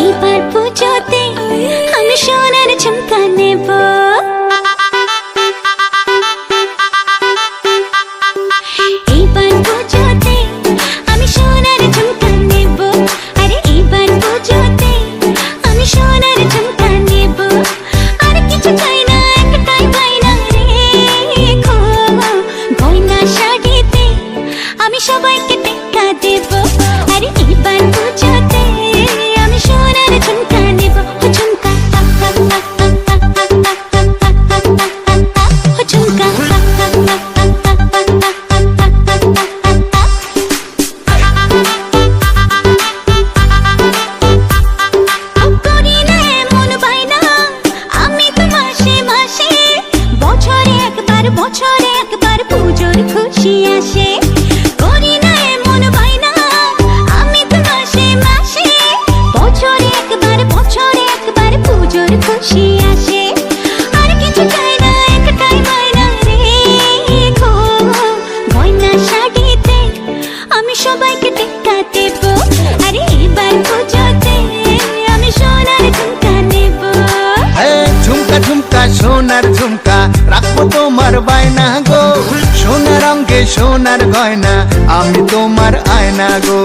এইবার বছরে একবার পুজোর খুশি আসে। করি না এমন বায়না, আমি তো মাসে মাসে। বছরে একবার বছরে একবার পুজোর খুশি আসে। আর কিছু চাই না একটাই বায়না রেখো গয়না শাড়িতে আমি সবাইকে টেক্কা দেব। আরে এবার পুজোতে আমি সোনার ঝুমকা নেব। সোনার ঝুমকা। রাখব তোমার বায়না গো। সোনার অঙ্গে সোনার গয়না আমি তোমার আয়না গো।